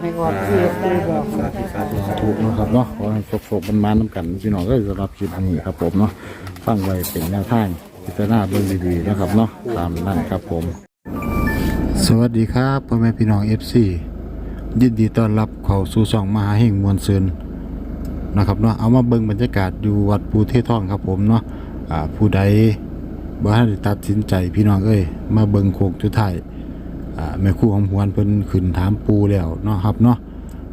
ให้ก่อนที่ได้บอก สาธุสาธุสาธุเนาะครับเนาะขอให้โศกๆมันมาน้ำกันพี่น้องก็สำหรับคลิปนี้ครับผมเนาะฟังไว้เป็นแนวทางพิจารณาเบิ่งดีๆนะครับเนาะตามนั่นครับผม สวัสดีครับพ่อแม่พี่น้อง FC ยินดีต้อนรับเข้าสู่ช่องมหาเฮงมวลซืนนะครับเนาะเอามาเบิ่งบรรยากาศอยู่วัดปูเทศท่องครับผมเนาะอ่าผู้ใดบ่ทันได้ตัดสินใจพี่น้องเอ้ยมาเบิ่งโคกจุดท้าย แม่ครู่ของหวนเพิ่นขึ้นถามปูแล้วเนาะครับเนาะ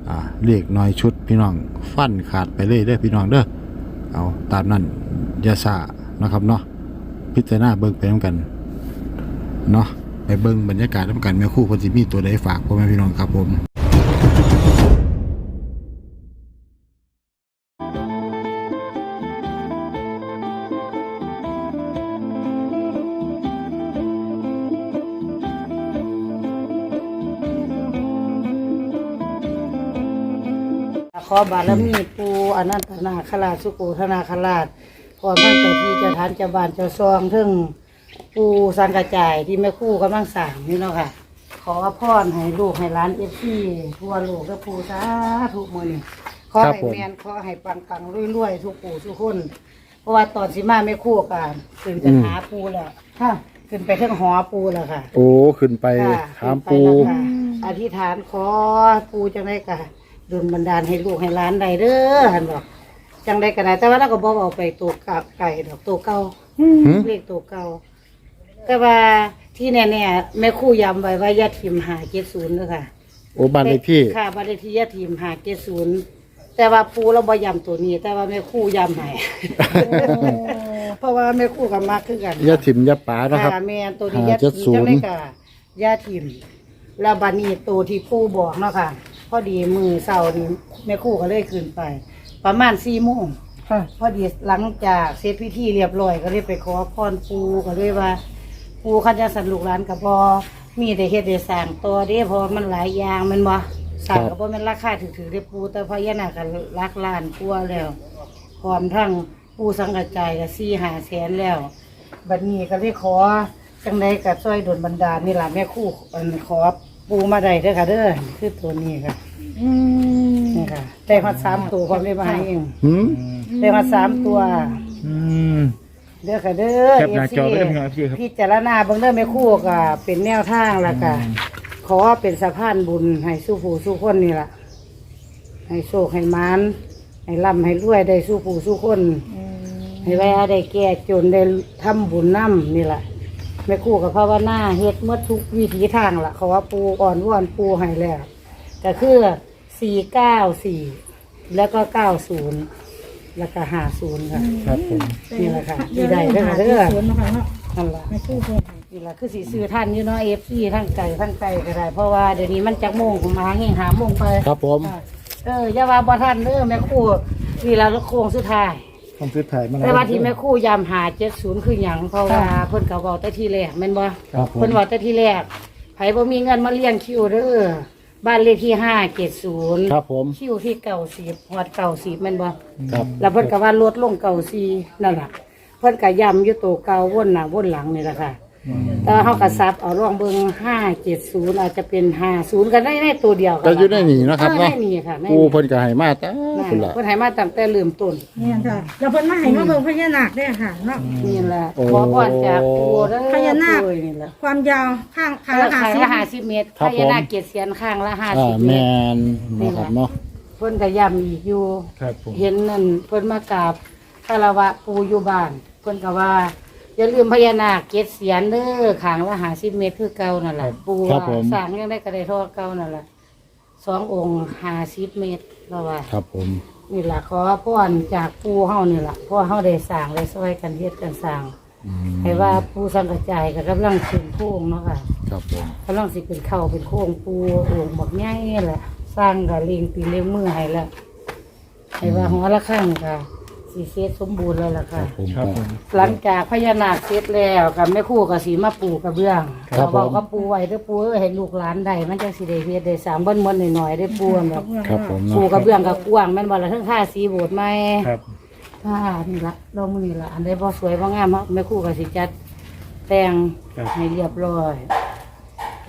อ่าเลขน้อยชุดพี่น้องฟันขาดไปเลยเด้อพี่น้องเด้อเอาตามนั้นยาสานะครับเนาะพิจารณาเบิ่งไปนํกันเนาะไปเบิ่งบรรยากาศน้ำกันแม่ครู่เพิ่นสิมีตัวใดฝากพ่อแม่พี่น้องครับผม อบารมีปูอนันตนาคราชสุโกธนาคราชขอท่านเจ้าที่เจ้าทานเจ้าบ้านเจ้าซองถึงปูสังกระจายที่แม่ครู่กำลังสั่งนี่เนาะค่ะ ขอพรให้ลูกให้ร้านเอฟซีทั่วโลกและปูสาธุมือนี่ขอครับให้ผมแมนขอให้ปังปังๆรวยๆทุกปู่ทุกคน เพราะว่าตอนสิมาแม่ครู่กันขึ้นจะหาปูแล้วค่ะขึ้นไปเทิงหอปูแล้วค่ะ โอ้ขึ้นไปค่ะถามปูขึ้นไปแล้วค่ะอธิษฐานขอปูจังได้กะ ดลบันดาลให้ลูกให้หล้านได้เด้อหันบอกจังได้ก็ได้แต่ว่าเราก็บอกเอาไปตัวกะไก่ดอกตัวเก่าหืมเลขตัวเก่าแต่ว่าที่แน่ๆแม่ครู่ย้ำไว้ว่าอยาทิมหาเจ็ดศูนย์ด้วยค่ะโอ้บ้านเลขที่ค่ะบ้านเลขที่อยาทิมหาเจ็ดศูนย์แต่ว่าปูเราบ่ย้ำตัวนี้ แต่ว่าแม่ครู่ย้ำให้ เพราะว่าแม่ครู่กับมากคือกัน ยาถิ่มยาป๋าเนาะครับ ค่ะแม่ตัวนี้หาญาเจ็ดติศูนย์ จังได้กะญาติมแล้วบานี้ตัวที่ปู่บอกเนาะค่ะ พอดีมือเสาร์นี้แม่ครู่ก็เลยขึ้นไป ประมาณสี่โมงพอดีหลังจากเสร็จพิธีเรียบร้อยก็เลยไปขอพรปู่ก็เลยว่า ปู่ขันจะสันลูกหลานกับบอมีแต่เฮ็ดได้สร้างตัวเด้เพราะว่ามันหลายอย่างแมันบ่สร้างก็บ่แม่นราคาถือๆได้ปู่แต่พญานาคก็ลักล้านกว่าแล้วพร้อมทั้งผู้สังกัจจายก็สี่หาแสนแล้ว บัดนี้ก็เลยขอจังไดกับซอยดนบันดาลนี่ล่ะแม่ครู่อันขอปูมาได้เด้อค่ะเด้อคือตัวนี้ค่ะ นี่ค่ะได้มาสามตัวความได้มาให้เองหืมได้มาสามตัว อืม เด้อค่ะเด้อ แคปหน้าจอไว้ด้วยพี่น้อง FC ครับ พิจารณาเบิ่งเด้อแม่ครู่ก็เป็นแนวทางแล้วก็ขอเป็นสะพานบุญให้สู้ผู้สู้คนนี่ล่ะ ให้โชคให้มานให้ร่ำให้รวยได้สู้ผู้สู้คน ให้ไว้ได้แก่จนได้ทำบุญน้ำนี่แหละแม่ครู่กับภาวนาเฮ็ดเมื่อทุกวิถีทางละเขาว่าปูอ่อนว่อนปูให้แล้ว ก็คือสี่เก้าสี่แล้วก็เก้าศูนย์แล้วก็ห้าศูนย์ค่ะ ครับผม นี่แหละค่ะที่ใดเด้อค่ะเด้อ สวนนะคะเนาะนั่นแหละไม่สู้เพิ่นค่ะนี่แหละคือสีซื้อท่านอยู่เนาะเอฟซีทั้งไก่ทั้งไก่ก็ได้ เพราะว่าเดี๋ยวนี้มันจักโมงผมมาเฮงหาโมงไป ครับผมเอออย่าว่าบ่ทันเด้อแม่ครู่นี่ละโค้งสุดท้ายคำซื้อถ่ายมาแต่ว่าที่แม่ครู่ยามหาเจ็ดศูนย์คือหยังเพราะว่าเพิ่นก็บอกแต่ที่แรกแม่นบ่ครับผมเพิ่นบอกแต่ที่แรกไผบ่มีเงินมาเลี้ยงคิวเด้อ บ้านเลขที่ห้าเจ็ดศูนย์ครับผมคิวที่เก่าสิบฮอดเก่าสิบแม่นบ่ครับแล้วเพิ่นก็ว่าลดลงเก่าสี่นั่นล่ะเพิ่นก็ย้ำอยู่ตัวเก่าวนหน้าวนหลังนี่แหละค่ะ แต่ว่าเฮาก็ซับเอาร่องเบิ่งห้าเจ็ดศูนย์อาจจะเป็นห้าศูนย์ก็ได้ในตัวเดียวก็อยู่ในนี่เนาะครับเออเนาะในนี่ค่ะในปูนี่เพิ่นก็ให้มาแต่นั่นพุ่นล่ะเพิ่นให้มาตั้งแต่เริ่มต้นเนี่ยค่ะแล้วเพิ่นมาให้มาเบิ่งพญานาคด้วยค่ะเนาะ นี่แหละโอ้ ขอพรจากปูเด้อพญานาค ปูนี่แหละความยาวข้างขาข้างละละห้าห้าสิบเมตรครับพญานาคเกียรติเสียนข้างละห้าอ่าสิบเมแม่ตร นนะครับเนาะเพิ่นก็ย้ำอีกอยู่ ครับผม เห็นนั่นเพิ่นมากราบคารวะปูอยู่บ้าน เพิ่นก็ว่า อย่าลืมพญานาคเกียรติเสียนเด้อข้างละห้าสิบเมตรคือเก่านั่นแหละปูว่าสร้างยังได้ก็ได้เทอเก่านั่นแหละสององค์ห้าสิบเมตรแล้วว่า ครับผม นี่แหละขอพรจากปูเฮานี่แหละเพราะว่าเฮาได้สร้างได้ช่วยกันเฮ็ดกันสร้างอืมให้ว่าปูสังกระจายก็กำลังขึ้นโค้งเนาะค่ะครับผม กำลังสิเป็นเข้าเป็นโค้งปูโอ่งบักใหญ่แหละสร้างกับเลียงตีเลี้ยงมือให้แล้วให้ว่าหัวละข้างค่ะ สีเสร็จสมบูรณ์แล้วล่ะครัค่ะบผมครับผม หลังจากพญานาคเสร็จแล้วกับแม่ครู่กับสีมาปูกระเบื้องครับเราบอกผมก็ปูไว้เด้อปูเอ้ยให้ลูกหลานได้มันจังสิได้เฮ็ดได้สามบ้านมนหน่อยๆได้ปูแบบครับผมปูเนาะกระเบื้องกับกว้างแม่นบ่ละทั้งค่าสีโบดไหมครับ ค่ะนี่ละเรามือนี่ละอันใดพอสวยพองามเนาะแม่ครู่กับสิจัดแต่งให้เรียบร้อย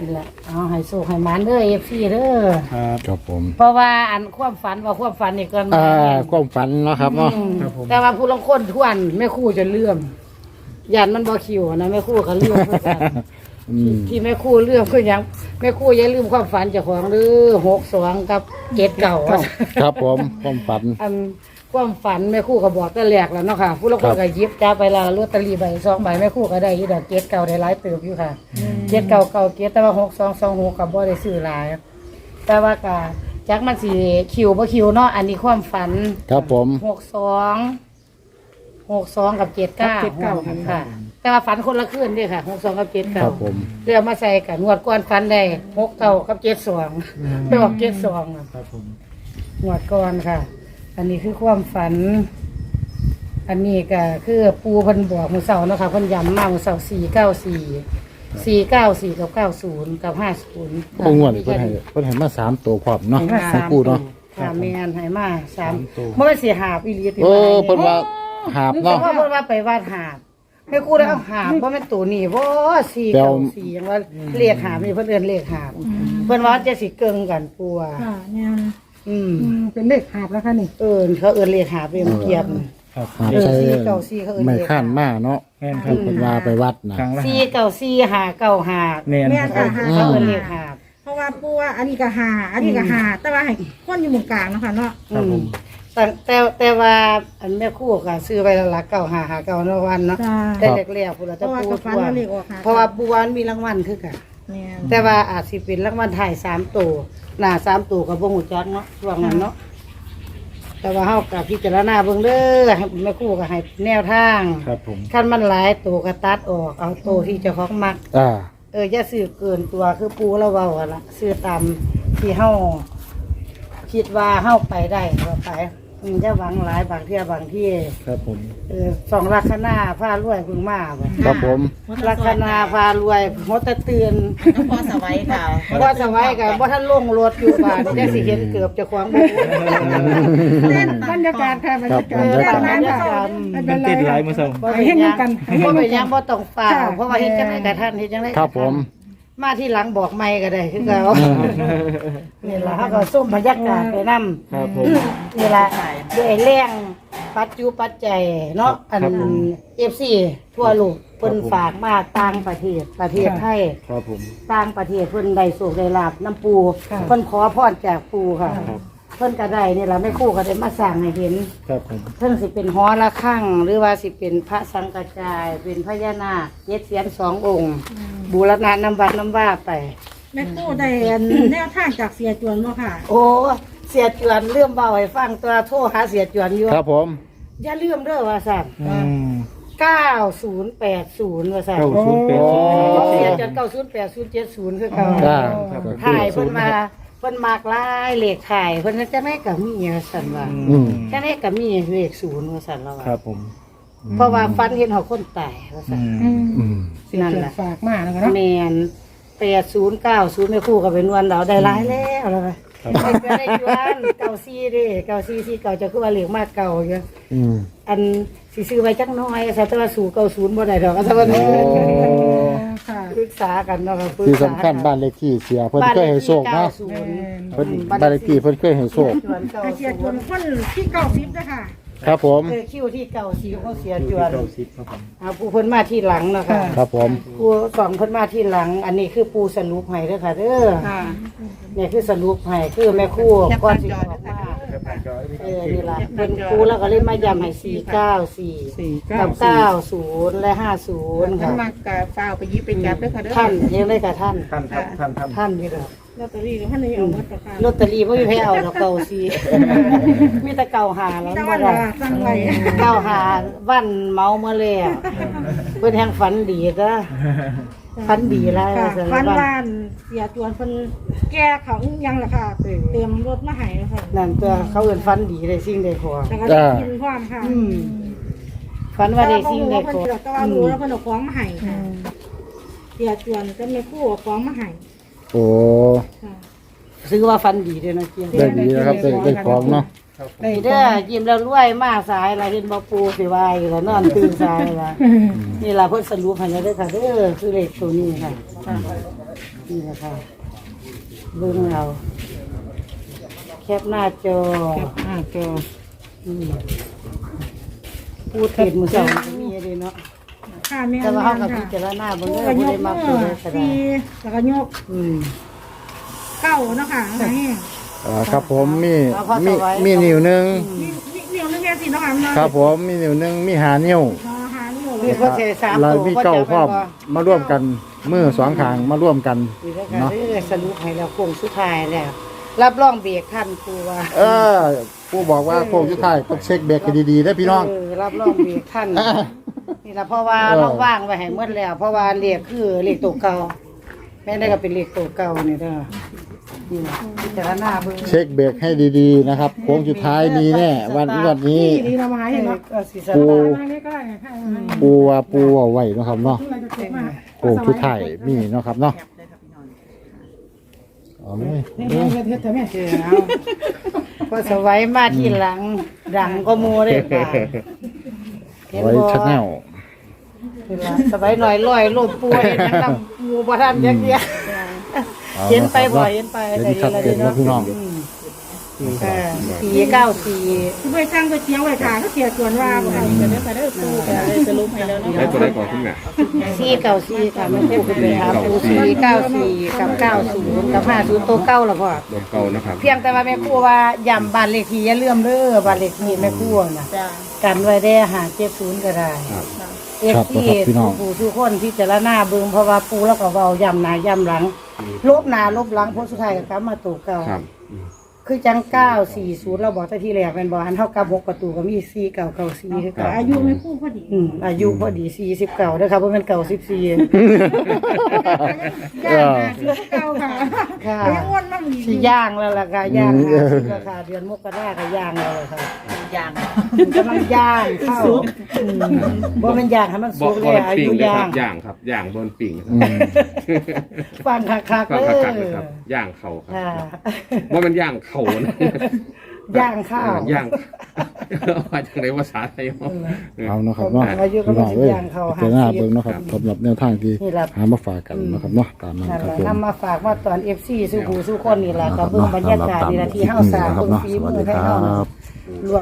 นี่แหละเอาให้โชคให้หมานเด้อเอฟซีเด้อครับครับผมเพราะว่าอันความฝันว่าความฝันนี่เกินมาอ่าแน่ความฝันเนาะครับเนาะอืมครับผมแต่ว่าผู้ลางคนทวนแม่ครู่จะเลื่อมยันมันบ่คิวนะแม่ครู่ก็เลื่อมเพื่อกันอืมที่แม่ครู่เลื่อมคือหยังแม่ครู่อย่าลืมความฝันเจ้าของเด้อหกสองกับเจ็ดเก่าครับผมความฝันอัน ความฝันแม่ครู่ก็บอกแต่แรกแล้วเนาะค่ะ ผู้ลางคนก็หยิบจ้าไปและลอตเตอรี่ใบสองใบแม่ครู่ก็ได้อยู่ดอกเจ็ดเก่าได้หลายเติบอยู่ค่ะเจ็ดเก่าเก่าเจ็ดแต่ว่าหกสองสองหกกับบ่ได้ซื้อหลาย แต่ว่ากะจักมันสิคิวบ่คิวเนาะอันนี้ความฝัน ครับผม หกสองหกสองกับเจ็ดเก้าเจ็ดเก้าค่ะค่ะ แต่ว่าฝันคนละคืนเด้วยค่ะหกสองกับเจ็ดคเก้ารับผมเรือมาใส่กันงวดก้อนฝันได้หกเก้ากับเจ็ดสองไปออกเจ็ดสองครับผม งวดก้อนค่ะ อันนี้คือความฝัน อันนี้ก็คือปูเพันบอกมือเสาเนาะค่ะเพันย้ำมามือเสาสี่เก้าสี่สี่เก้าสี่กับเก้าศูนย์กับห้าศูนย์พวกงวดนี่เพิ่นให้เพิ่นให้มาสามตัวพร้อมเนาะให้มาให้สามปูเนาะ ค่ะแมนให้มาสามเมื่อเสียหาบอีหลีติเออมาเพิ่นว่าหาบเพราะ เนาะว่าเพิ่นว่าไปวาดหาบให้กูได้เอาหาบเพราะมันตัวนี้บ่สี่แปลเก้าว่าสี่ยังว่าเรียกหาบนี่เพิ่นเอิ้นเรียกหาบเพิ่นว่าจะสิเกิงกันปัว ค่ะเนี่ย อืมอืมเป็นเลขหาบแล้วค่ะนี่ เออเขาเอิ้นเรียกหาบเรียกเกียบครับหาบเออใช้สี่เก้าสี่เขาเอิ้น ไม่เรียกข้านมาเนาะแม่นคคืรับอเพิ่นว่าไปวัดนะ ครั้งละสี่เก้าสี่หาเก้าหาแม่นแม่นครัค่ะบ หาเขาเอิ้นเรียกหาบเพราะว่าปูว่าอันนี้ก็หา อันนี้ก็หา แต่ว่าให้คนอยู่หมู่กลางเนาะค่ะเนาะครับผม แต่แต่แต่ว่าอันแม่ครู่ก็ซื้อไว้แล้วละเก้าหาหาเก้าเนาะวันเนาะจ้า แต่แรกๆพุ่นละเพจะราะว่าปูกับฟันทั่วมันเลขออกหาเพราะว่าปูวานมีรางวัลคือกัน แม่นแต่ว่าอาจสิเป็นรางวัลถ่ายสามตัวหน้าสามตัวกับวงหูจักเนาะช่วงนั้นเนาะแต่ว่าเฮากับพิจารณาเบิ่งเด้อให้แม่ครู่ก็ให้แนวทางครับผมคันมันหลายตัวก็ตัดออก เอาตัวที่เจ้าของมัก อ่า เอออย่าซื้อเกินตัวคือปูเราเว้าอะล่ะซื้อตามที่เฮาคิดว่าเฮาไปได้ก็ไป อืมอย่าหวังหลายบางเที่ยบางที่ครับผม เออสองลัคนาฟ้ารวยเพิ่งมาบ่ครับผม ลัคนาฟ้ารวยหัวตะเตือนพอสวัยค่ะว่าสมัยกับว่าท่านลงรถอยู่บ้านได้สิเห็นเกือบจะควางบุเล่นบรรยากาศค่ะบรรยากาศครับเล่นร้านบรรยาค่ะกาศไม่มัเป็นนไรติดหลายมือสองบ่เป็นหยังบ่เป็นหยังบ่ต้องฝ่าค่ะเพราะว่าเฮ็ดจังได๋กับท่านเฮ็ดจังได๋ ครับผม มาที่หลังบอกไม่ก็ได้คือเก่านี่ล่ะเฮาก็ส้มบรรยากาศไปนำครับผม นี่ล่ะด้วยแรงปัจจุปัจจัยเนาะอันครับผม FC ทั่วโลกเพิ่นฝากมาต่างประเทศประเทศไทย ครับผม ต่างประเทศเพิ่นได้สุขได้ลาบน้ำปูค่ะ เพิ่นขอพรจากปูค่ะ ครับ เพิ่นก็ได้นี่ล่ะแม่ครู่ก็ได้มาสร้างให้เห็น ครับผม เพิ่นสิเป็นหอระฆังหรือว่าสิเป็นพระสังกระจาย เป็นพญานาคเจ็ดเสียนสององค์ บูรณะน้ำวัดน้ำว่าไป แม่ตู้ได้อันแนวทางจากเสียจวนเนาะค่ะ โอ้เสียจวนเรื่องเบาให้ฟังตัวโทรหาเสียจวนอยู่ครับผมอย่าลืมเด้อว่าสั่นอืม9080ว่าสั่นเก้าศูนย์แปดศูนย์เสียจวน908070คือเก่าจ้าถ่ายเพิ่นมาเพิ่นมากหลายเลขถ่ายเพิ่นจะไม่กับมีว่าสั่นว่าอืม จะไม่กับมีเลขศูนย์ว่าสั่นแล้วว่า ครับผม เพราะว่าฟันเห็นเขาคนตายว่าอืสั่นมอืมนั่นแหละ ฝากมาแล้วก็เนาะแมนแปดศูนย์เก้าศูนย์ไม่คู่กับเป็นวันเราได้ร้ายแล้วแล้วนะไอ้เพื่อนได้จวนเก่าซีเดิเก่าซีซีเก่าจะคือว่าเหลืองมากเก่าอยู่อืมอันสิซื้อไว้จักหน้อยสัตว์ว่าสู่เก่าศูนย์บ่ได้ดอกก็สักวันโอ้ค่ะปรึกษากันเนาะครับปรึกที่ษาสำคัญบ้านเลขที่เสียเพิ่นเคยให้โชคเนาะบ้เพิ่นบ้านเลขที่เพิ่นเคยให้โชคไอเสียจวนคนที่เก้าสิบด้วยค่ะ ครับผมเออคิวที่เก่าซีเขาเสียจอยู่วที่นเก้าสิบครับผมเอาผู้เพิ่นมาที่หลังเนาะค่ะครับผมผู้สองเพิ่นมาที่หลัง อันนี้คือปูสรุปให้เด้อค่ะเด้อค่ะเนี่ยคือสรุปให้คือแม่ครู่ก้อนสิออกมาเออนี่ล่ะเป็นครูแล้วก็เล่นมายำให้สี่เก้าสี่กับเก้าศูนย์และห้าศูนย์ท่าค่ะนมากกับฟ้าวไปยิบไปจับด้วยค่ะเด้อท่านยังได้กับท่าน ท่านครับท่านท่านท่านนี่ค่ะ ลอตเตอรี่ท่านนี้เอาหมดแล้วค่ะลอตเตอรี่ไม่มีใครเอาดอกเก่าสีมีแต่เก่าหาแล้วแต่บ่ว่าได้สั่งไว้เก่าหาวันเมาเมื่อเลยอะเพิ่นแห่งฝันดีจ้ะฝันดีแล้วค่ะสำหฟัรับนบ้านบ้านเสียจวนเพิ่นแก้เขายังล่ะค่ะ เตรียมรถมาให้แล้วค่ะนั่นตัวเขาเอิ้นฝันดีได้สิ่งได้ขอแล้วก็ได้กินพร้อมค่ะอืมฝันว่าได้สิ่งได้เพิ่ขนอแต่ว่ารู้แล้วเพิ่นเอาของมาให้ค่ะเสียจวนก็ไม่คู่เอาของมาให้ โอ้ค่ะซื้อว่าฝันดีเด้อนะเจียงได้ดีนะครับได้ได้ของเนาะนี่เด้อยิ้มแล้วรวยมาสายละเห็นบ่ปูสิวายละนอนตื่นสายละนี่ล่ะเพิ่นสรุปให้แล้วเด้อค่ะเด้อคือเลขตัวนี้ค่ะนี่แหละค่ะเบิ่งเอาแคปหน้าจอแคปหน้าจออืมพูดผิดมือสองก็มีเลยเนาะ ค่ะแม่แต่ว่าเฮากับค่ะพิจารณาเบิ่งผู้เด้อก็ยบ่กได้มักมืตัวอใดก็ได้สี่แล้วก็ยกอืม เก้าเนาะค่ะอันนี้อ่าครับผมมีเอาพอมีสบายมีนิ้วหนึงมีมีนิ้วนึงแค่สี่เนาะค่ะมันครับผมมีนิ้วหนึงมีหานิ้วพอหานิ้วเลเรียยกว่าเศษสามแล้วตัวมีเก้าพร้อมมาร่วมกันมือสองข้างมาร่วมกันนี่แล้วก็เนาะ เรื่อยๆสรุปให้เราโค้งสุดท้ายแล้ว รับรองเบรกทันครูว่าเออผู้บอกว่าโค้งสุดท้ายต้องเช็คเบรกกันดีๆได้อพี่น้อง เออรับรองเบรกทัน นี่ละเพราะว่าเออ เราว่างไว้ให้หมดแล้ว เพราะว่าเลขคือเลขตัวเก่าแม่ได้ก็เป็นเลขตัวเก่านี่เด้อนี่ล่ะพิจารณาเบิ่งเช็คเบรกให้ดีๆนะครับโค้งสุดท้ายมีแน่วันวันนี้ นี่ดีเรามาหาให้เห็นเนาะเนาะสิสปูตาร์อันนี้ก็ได้ค่ะปูว่าปูเอาไว้เนาะครับเนาะเราจะเก็บมาโค้งสุดท้ายมีเนาะครับเนาะเอาเลยเฮ็ดเฮ็ดเฮ็ดเฮ็ดแม่เออเอาพอสวัยมาทีหลังดังก็โมได้ป่ะเห็นไว้บ่ชักแนว นี่ล่ะสบายหน่อยลอยลมปูเห็นจังนำปูบ่ทันจักเดียวอาเห็นไปะครับบ่อยเห็นไปเห็นชัดเจนนะพี่น้องเออสี่เก้าสี่คือไปสั่งก๋วยเตี๋ยวไว้ค่ะก็เสียส่วนว่าบ่ได้จะได้ไปได้ตู้ได้สรุปให้แล้วเนาะได้ตัวได้ก่อนคุณแม่สี่เก้าสี่ค่ะแม่ครูคุณไปหาปูสี่เก้าสี่กับเก้าศูนย์กับห้าศูนย์ตัวเก้าละพ่อโดนเก่านะครับเพียงแต่ว่าแม่ครูว่าย้ำบ้านเลขที่อย่าลืมเด้อบ้านเลขที่แม่ครูน่ะจ้ากันไว้ได้หาเจ็ดศูนย์ก็ได้ ครับเอฟซีผู้ทุกคนพิจารณาเบิ่งเพราะว่าปูแล้วก็เว้าย้ำหน้าย้ำหลัง ลบหน้าลบหลังผลสุดท้ายก็กลับมาตัวเก่าครับอืม คือจัง940เราบอกแต่ที่แรกแม่นบ่หันเฮากลับหกประตูก็มี4994คือเก่าอายุไม่คู่พอดีอืมอายุพอดี49เด้อครับบ่แม่น94ย่างนะเสือเก่าค่ะค่ะไปอ้วนมั่งดีสิย่างแล้วล่ะค่ะย่าง50ราคาเดือนมกราก็ย่างแล้วล่ะค่ะอย่างกำลังย่างเข้าอืมบ่แม่นย่างให้มันบสุอกกบเลอยลอาปิ่งยุเลยคย่ารังบย่างครับย่างบนปิ่งอืมฟังคักๆก็เด้คักๆเลยอครับย่างเข่าครับค่ะ ว่ามันย่างเข่านะย่างข้าว ย่างมาจากไหนภาษาไทยเอาเอาเนาะครับเนาะอายุก็พี่น้องเอ้ยมาสิบอย่างเขาพิจารณาหาสิบเบิ่งเนาะครับสำหรับแนวทางที่นี่ล่ะ หามาฝากกันเนาะครับเนาะตามนั้นนั่นครับแหละผม นำมาฝากว่าตอน FC สู้ผู้สู้คนนี่แหละก็เบิ่งบรรยากาศนี่ละที่เฮาสร้างครับเบิ่งเนาะฝีสวัสมืดีอคให้รัเฮานะบรวม